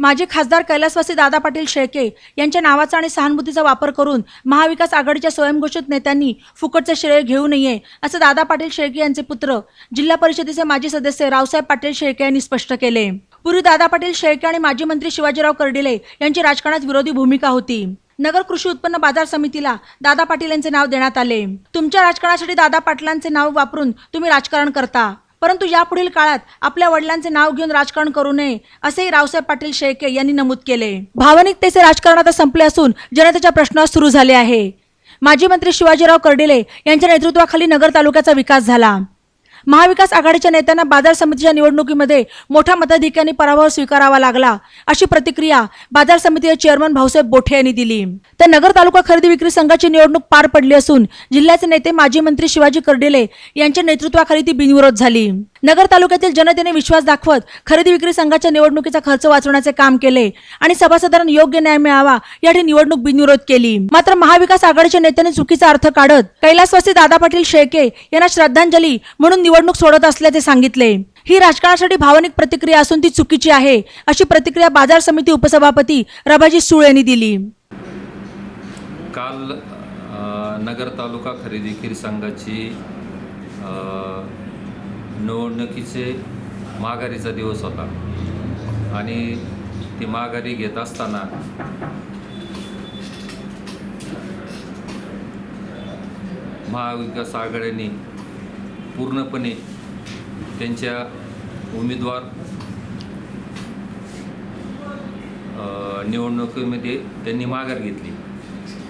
माजी खासदार कैलासवासी दादा पाटील शेळके यांच्या नावाचा आणि सहानुभूतीचा वापर करून महाविकास आघाडीच्या स्वयंघोषित नेत्यांनी फुकटचे श्रेय घेऊ नये असं दादा पाटील शेळके यांचे पुत्र जिल्हा परिषदेचे माजी सदस्य रावसाहेब पाटील शेळके यांनी स्पष्ट केले. पूर्वी दादा पाटील शेळके आणि माजी मंत्री शिवाजीराव कर्डिले यांची राजकारणात विरोधी भूमिका होती. नगर कृषी उत्पन्न बाजार समितीला दादा पाटील यांचे नाव देण्यात आले. तुमच्या राजकारणासाठी दादा पाटलांचे नाव वापरून तुम्ही राजकारण करता. परंतु यापुढील काळात आपल्या वडिलांचे नाव घेऊन राजकारण करू नये असेही रावसाहेब पाटील शेळके यांनी नमूद केले. भावनिकतेचे राजकारण आता संपले असून जनतेच्या प्रश्न सुरू झाले आहे. माजी मंत्री शिवाजीराव कर्डिले यांच्या नेतृत्वाखाली नगर तालुक्याचा विकास झाला. महाविकास आघाडीच्या नेत्यांना बाजार समितीच्या निवडणुकीमध्ये मोठ्या मताधिक्याने पराभव स्वीकारावा लागला अशी प्रतिक्रिया बाजार समितीचे चेअरमन भाऊसाहेब बोठे यांनी दिली. तर नगर तालुका खरेदी विक्री संघाची निवडणूक पार पडली असून जिल्ह्याचे नेते माजी मंत्री शिवाजी कर्डिले यांच्या नेतृत्वाखाली ती बिनविरोध झाली. नगर तालुक्यातील जनतेने विश्वास दाखवत खरेदी विक्री संघाच्या निवडणुकीचा खर्च वाचवण्याचे काम केले आणि सभासदांना योग्य न्याय मिळावा यासाठी निवडणूक बिनविरोध केली. मात्र महाविकास आघाडीच्या नेत्यांनी चुकीचा अर्थ काढत कैलासवासी दादा पाटील शेळके यांना श्रद्धांजली म्हणून निवडणूक सोडत असल्याचे सांगितले. ही राजकारणासाठी भावनिक प्रतिक्रिया असून ती चुकीची आहे अशी प्रतिक्रिया बाजार समिती उपसभापती रभाजी सुळ यांनी दिली. काल नगर तालुका खरेदी विक्री संघाची निवडणुकीचे माघारीचा दिवस होता. आणि ती माघारी घेत असताना महाविकास आघाडीने पूर्णपणे त्यांच्या उमेदवार निवडणुकीमध्ये त्यांनी माघार घेतली.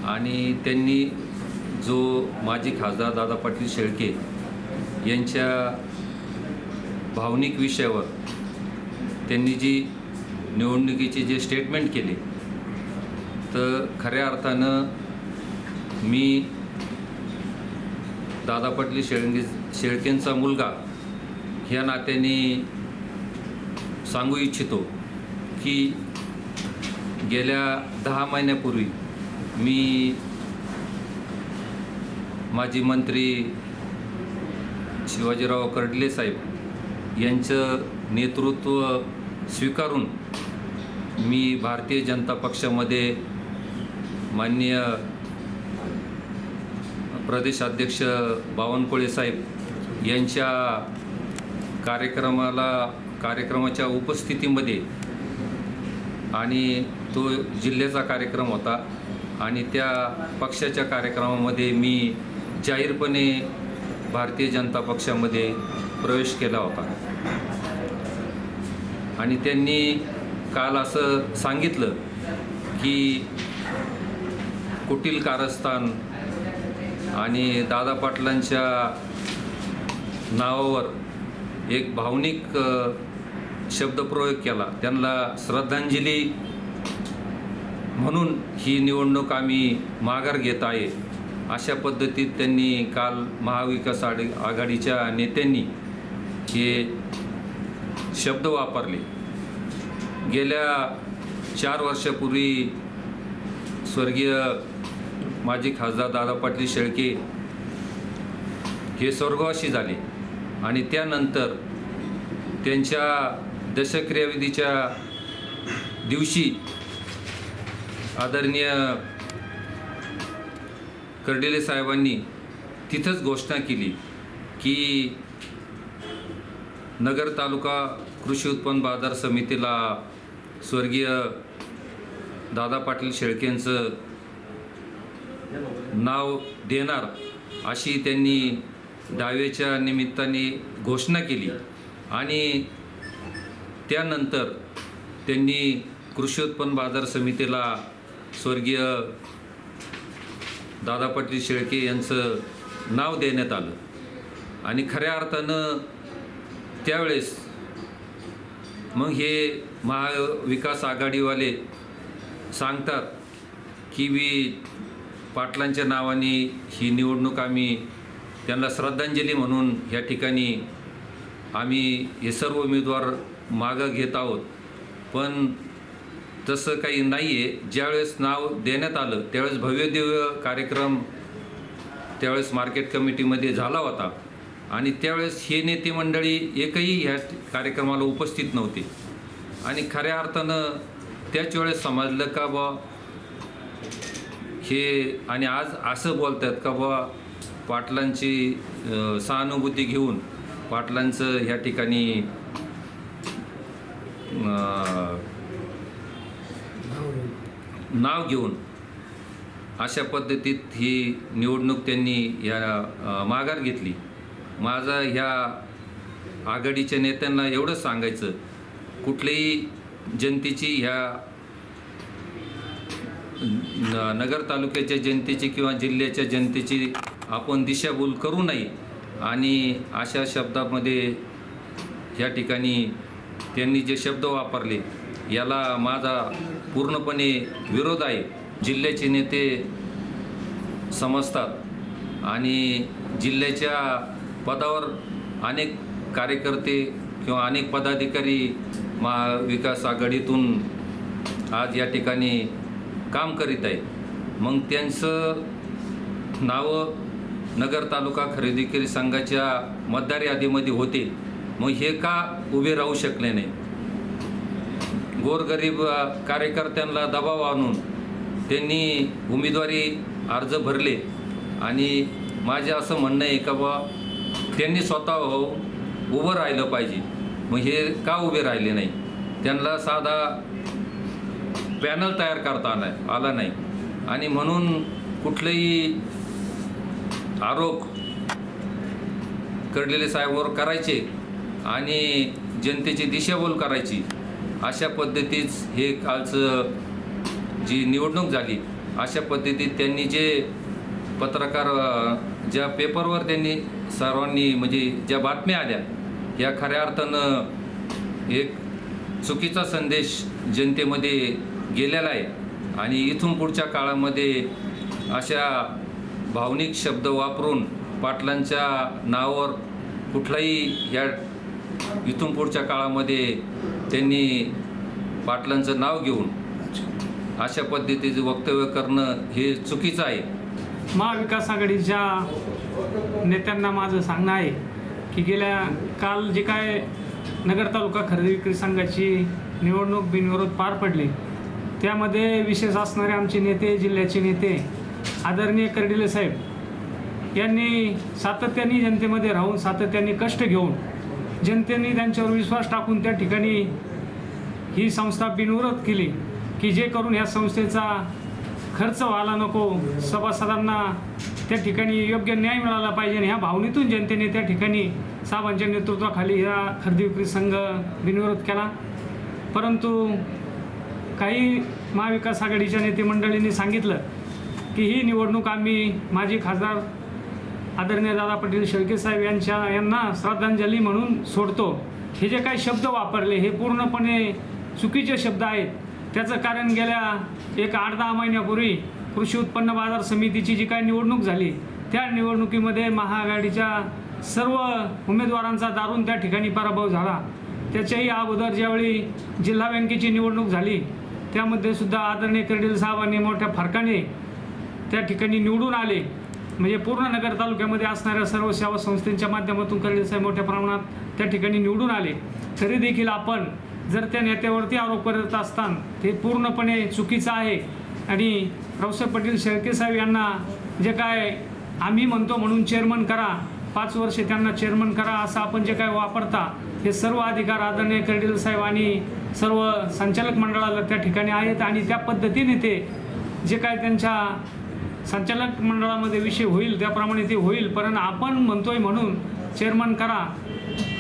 आणि त्यांनी जो माजी खासदार दादा पाटील शेळके यांच्या भावनिक विषयावर त्यांनी जी निवडणुकीचे जे स्टेटमेंट केले तर खऱ्या अर्थानं मी दादा पाटील शेळके शेळकेंचा मुलगा ह्या नात्याने सांगू इच्छितो की गेल्या दहा महिन्यापूर्वी मी माजी मंत्री शिवाजीराव कर्डले साहेब यांचं नेतृत्व स्वीकारून मी भारतीय जनता पक्षामध्ये माननीय प्रदेशाध्यक्ष बावनकुळे साहेब यांच्या कार्यक्रमाला कार्यक्रमाच्या उपस्थितीमध्ये आणि तो जिल्ह्याचा कार्यक्रम होता आणि त्या पक्षाच्या कार्यक्रमामध्ये मी जाहीरपणे भारतीय जनता पक्षामध्ये प्रवेश केला होता. आणि त्यांनी काल असं सांगितलं की कुटील कारस्थान आणि दादा पाटलांच्या नावावर एक भावनिक शब्दप्रयोग केला. त्यांना श्रद्धांजली म्हणून ही निवडणूक आम्ही माघार घेत आहे. अशा पद्धतीत त्यांनी काल महाविकास आघाडी आघाडीच्या नेत्यांनी हे शब्द वापरले. गेल्या चार वर्षापूर्वी स्वर्गीय माजी खासदार दादा पाटील शेळके हे स्वर्गवासी झाले. आणि त्यानंतर त्यांच्या दशक्रियाविधीच्या दिवशी आदरणीय कर्डिले साहेबांनी तिथंच घोषणा केली की नगर तालुका कृषी उत्पन्न बाजार समितीला स्वर्गीय दादा पाटील शेळकेंचं नाव देणार अशी त्यांनी डावेच्या निमित्ताने घोषणा केली. आणि त्यानंतर त्यांनी कृषी उत्पन्न बाजार समितीला स्वर्गीय दादा पाटील शेळके यांचं नाव देण्यात आलं. आणि खऱ्या अर्थानं त्यावेळेस मग हे महाविकास आघाडीवाले सांगतात की मी पाटलांच्या नावाने ही निवडणूक आम्ही त्यांना श्रद्धांजली म्हणून या ठिकाणी आम्ही हे सर्व उमेदवार मागं घेत आहोत. पण तसं काही नाही आहे ज्यावेळेस नाव देण्यात आलं त्यावेळेस भव्यदिव्य कार्यक्रम त्यावेळेस मार्केट कमिटीमध्ये झाला होता. आणि त्यावेळेस हे नेते मंडळी एकही ह्या कार्यक्रमाला उपस्थित नव्हते. आणि खऱ्या अर्थानं त्याच वेळेस समजलं का बा हे आणि आज असं बोलतात का बा पाटलांची सहानुभूती घेऊन पाटलांचं ह्या ठिकाणी नाव घेऊन अशा पद्धतीत ही निवडणूक त्यांनी या माघार घेतली. माझा ह्या आघाडीच्या नेत्यांना एवढंच सांगायचं कुठल्याही जनतेची ह्या न- नगर तालुक्याच्या जनतेची किंवा जिल्ह्याच्या जनतेची आपण दिशाभूल करू नये. आणि अशा शब्दामध्ये या ठिकाणी त्यांनी जे शब्द वापरले याला माझा पूर्णपणे विरोध आहे. जिल्ह्याचे नेते समजतात. आणि जिल्ह्याच्या पदावर अनेक कार्यकर्ते किंवा अनेक पदाधिकारी महाविकास आघाडीतून आज या ठिकाणी काम करीत आहे मग त्यांचं नावं नगर तालुका खरेदी संघाच्या मतदार यादीमध्ये होते. मग हे का उभे राहू शकले नाही? गोरगरीब कार्यकर्त्यांना दबाव आणून त्यांनी उमेदवारी अर्ज भरले. आणि माझे असं म्हणणं आहे का बा त्यांनी स्वतः हो उभं राहिलं पाहिजे. मग हे का उभे राहिले नाही? त्यांना साधा पॅनल तयार करता आला आला नाही. आणि म्हणून कुठलंही आरोप कडलेले साहेबांवर करायचे आणि जनतेची दिशाभूल करायची अशा पद्धतीच हे कालचं जी निवडणूक झाली अशा पद्धतीत त्यांनी जे पत्रकार ज्या पेपरवर त्यांनी सर्वांनी म्हणजे ज्या बातम्या आल्या या खऱ्या अर्थानं एक चुकीचा संदेश जनतेमध्ये गेलेला आहे. आणि इथून पुढच्या काळामध्ये अशा भावनिक शब्द वापरून पाटलांच्या नावावर कुठलाही या इथून पुढच्या काळामध्ये त्यांनी पाटलांचं नाव घेऊन अशा पद्धतीचं वक्तव्य करणं हे चुकीचं आहे. महाविकास आघाडीच्या नेत्यांना माझं सांगणं आहे की गेल्या काल जे काय नगर तालुका खरेदी विक्री संघाची निवडणूक बिनविरोध पार पडली त्यामध्ये विशेष असणारे आमचे नेते जिल्ह्याचे नेते आदरणीय कर्डिले साहेब यांनी सातत्याने जनतेमध्ये राहून सातत्याने कष्ट घेऊन जनतेने त्यांच्यावर विश्वास टाकून त्या ठिकाणी ही संस्था बिनविरोध केली की जे करून ह्या संस्थेचा खर्च व्हायला नको सभासदांना त्या ठिकाणी योग्य न्याय मिळाला पाहिजे आणि ह्या भावनेतून जनतेने त्या ठिकाणी साहेबांच्या नेतृत्वाखाली ह्या खरेदी विक्री संघ बिनविरोध केला. परंतु काही महाविकास आघाडीच्या नेते मंडळींनी सांगितलं की ही निवडणूक आम्ही माजी खासदार आदरणीय दादा पाटील शेळके साहेब यांच्या यांना श्रद्धांजली म्हणून सोडतो. हे जे काही शब्द वापरले हे पूर्णपणे चुकीचे शब्द आहेत. त्याचं कारण गेल्या एक आठ दहा महिन्यापूर्वी कृषी उत्पन्न बाजार समितीची जी काही निवडणूक झाली त्या निवडणुकीमध्ये महाआघाडीच्या सर्व उमेदवारांचा दारून त्या ठिकाणी पराभव झाला. त्याच्याही अगोदर ज्यावेळी जिल्हा बँकेची निवडणूक झाली त्यामध्ये सुद्धा आदरणीय कर्डिल साहेबांनी मोठ्या फरकाने त्या ठिकाणी निवडून आले म्हणजे पूर्ण नगर तालुक्यामध्ये असणाऱ्या सर्व सेवा संस्थेच्या माध्यमातून कर्डिल साहेब मोठ्या प्रमाणात त्या ठिकाणी निवडून आले. तरी देखील आपण जर त्या नेत्यावरती आरोप करत असताना ते पूर्णपणे चुकीचं आहे. आणि रावसाहेब पाटील शेळके साहेब यांना जे काय आम्ही म्हणतो म्हणून चेअरमन करा पाच वर्षे त्यांना चेअरमन करा असं आपण जे काय वापरता हे सर्व अधिकार आदरणीय कर्डिल साहेब आणि सर्व संचालक मंडळाला त्या ठिकाणी आहेत आणि त्या पद्धतीने ते जे काय त्यांच्या संचालक मंडळामध्ये विषय होईल त्याप्रमाणे ते होईल पण आपण म्हणतोय म्हणून चेअरमन करा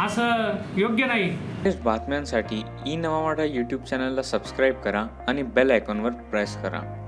असं योग्य नाही. लेटेस्ट बातम्यांसाठी ई नवा यूट्यूब चॅनलला सबस्क्राईब करा आणि बेल आयकॉनवर प्रेस करा.